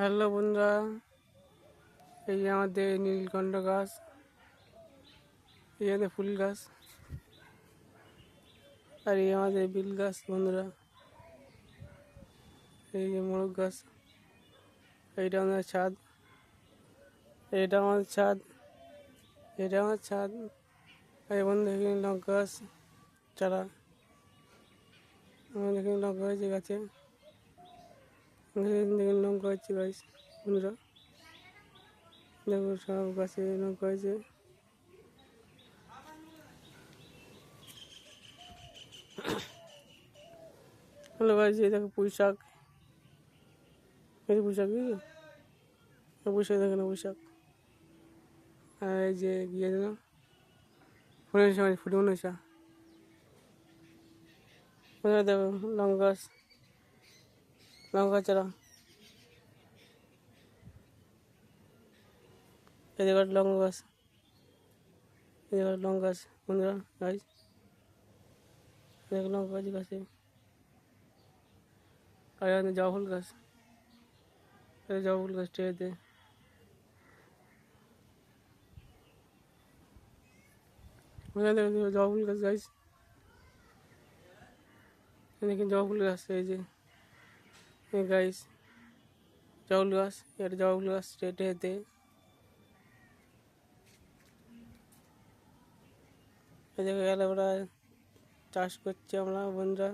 Hello বন্ধুরা, এই আমাদের নীলকণ্ঠ গাছ, এই আমাদের ফুল গাছ, আর এই আমাদের বিল গাছ বন্ধুরা, এই যে মোরগ গাছ, এইটা আমাদের ছাদ, এইটা আমাদের ছাদ এটা আমার ছাদ, এই বন্ধু এখানে লঙ্কা গাছ, চারা, আমাদের এখানে লঙ্কা হয়েছে গাছে। দেখুন লঙ্কা হচ্ছে গাছ বন্ধুরা। দেখো সব গাছে লঙ্কা হয়েছে। হ্যালো গাছ দেখো পুঁই শাক। এই যে পুঁই শাক পুঁই শাক। আর এই যে গিয়ে দিলাম সময় ফুটে মনে হয়েছে দেখো, লঙ্কা গাছ। লঙ্কা চারা এই জায়গায় লঙ্কা গাছ এই জায়গায় লঙ্কা গাছ বন্ধুরা গাছ দেখো লঙ্কা গাছ গাছে আর এখানে জবা ফুল গাছ এই জবা ফুল গাছ ট্রেতে ওখানে দেখো জবা ফুল গাছ গাছ এদিকে জবা ফুল গাছ এই যে এই গাছ জবা গাছ এটা জবা ফুল গাছ ট্রেতে হেতে এই জায়গায় গেলে ওরা চাষ করছে আমরা বন্ধুরা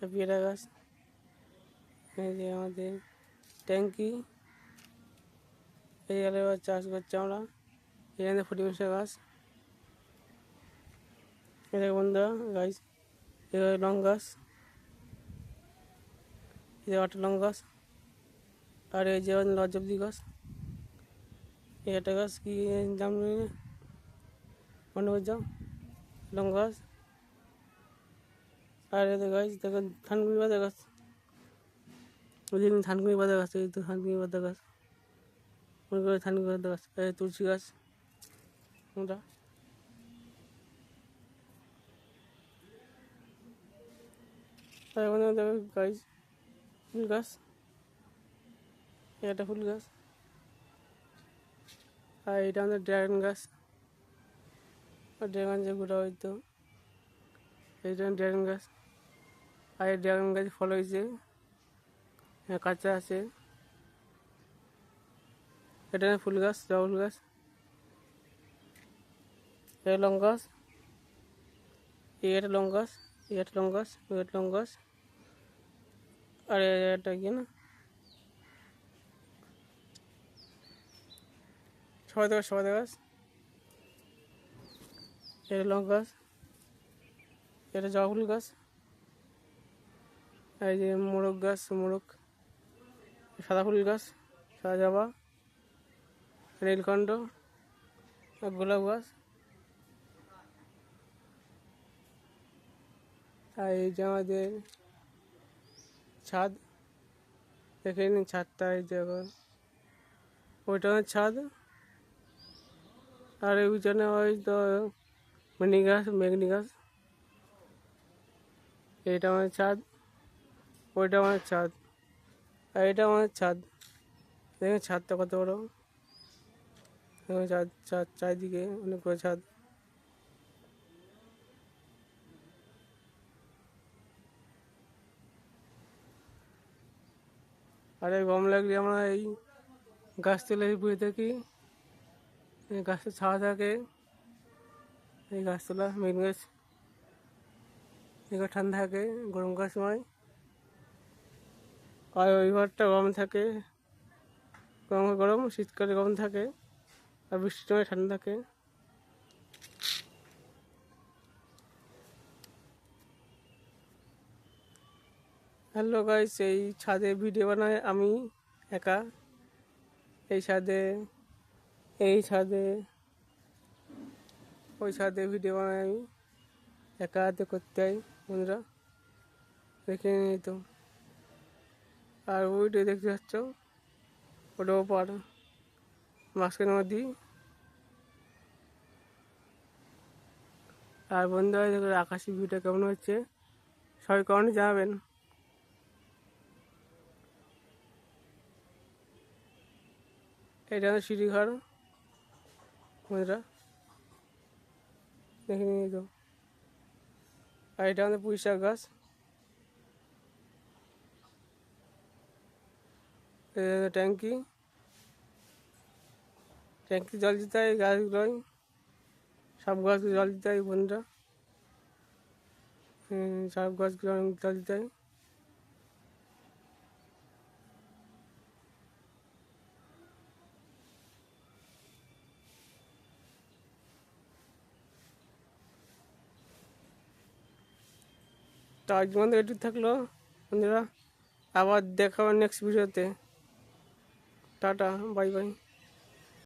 এই পেয়ারা গাছ এই যে আমাদের ট্যাঙ্কি এই গেলে এবার চাষ করছে আমরা এখানে ফুটি মিশা গাছ এই দেখো বন্ধুরা গাছ এবার লং গাছ এই যে আট লং গাছ, আর এই যে লজবদি গাছ। এই একটা গাছ কি দাম মনে করছ লং গাছ। আর এদের গাছ, দেখো ধানকুড়ি বাদা গাছ। ওই দিন ধানকুড়ি বাদা গাছ, এই তো ধানকুড়ি বাদা গাছ। মনে করে ধানকুড়ি বাদা গাছ তুলসী গাছ। ওটা আর ওখানে দেখো গাছ ফুল গাছ। এটা ফুল গাছ। আর এটা আমাদের ড্রাগন গাছ। ড্রাগন যে গোটা হইতো এইটা ড্রাগন গাছ। আর এই ড্রাগন গাছ ফল হয়েছে। হ্যাঁ, কাঁচা আছে। এটা ফুল গাছ জবা ফুল গাছ। এটা লং গাছ। এই একটা লং গাছ এই একটা লং গাছ ওই একটা লং গাছ আর, এটা কি না? সবাই গাছ সবাই গাছ এটা লং গাছ। এটা জবা ফুল গাছ এই যে মোরগ গাছ, মোরগ। সাদা ফুল গাছ, সাদা জবা। নীলকণ্ঠ গোলাপ গাছ। আর এই যে আমাদের ছাদ। দেখে নিন ছাদটা এই জায়গা ওইটা ছাদ। আর এই পিছনে ওই তো মণি গাছ মেঘনি গাছ এইটা আমার ছাদ। ওইটা আমার ছাদ। আর এটা আমার ছাদ। দেখুন ছাদটা কত বড়। দেখুন ছাদ ছাদ চারিদিকে অনেক বড় ছাদ। আর এই গম লাগলে আমরা এই গাছ তুলে বয়ে থাকি এই গাছে ছাওয়া থাকে। এই গাছ তোলা, মেন গাছ। এগুলো ঠান্ডা থাকে গরমকাল সময় আর ওই ঘরটা গরম থাকে। গরম গরম, শীতকালে গরম থাকে। আর বৃষ্টির সময় ঠান্ডা থাকে। হ্যালো গাইস এই ছাদে ভিডিও বানাই আমি একা। এই ছাদে এই ছাদে, ওই ছাদে ভিডিও বানাই আমি একা হাতে করতে হয় বন্ধুরা। দেখে নিই তো। আর ওইটা দেখতে পাচ্ছ ওটাও ওপার মাঝখানে নদী আর বন্ধুরা দেখো আকাশি ভিউটা কেমন হচ্ছে, সবাই কমেন্টে জানাবেন। এটা হচ্ছে সিঁড়ি ঘর। বন্ধুরা দেখে নিয়ে তো আর এটা আমাদের পুঁই শাক গাছ। ট্যাঙ্কি ট্যাঙ্কি জল দিতে হয় গাছগুলোয়। সব গাছকে জল দিতে হয় বন্ধুরা সব গাছগুলো জল দিতে হয়। তো আজ আমাদের এটুকু থাকল বন্ধুরা। আবার দেখাবার নেক্সট ভিডিওতে টাটা বাই বাই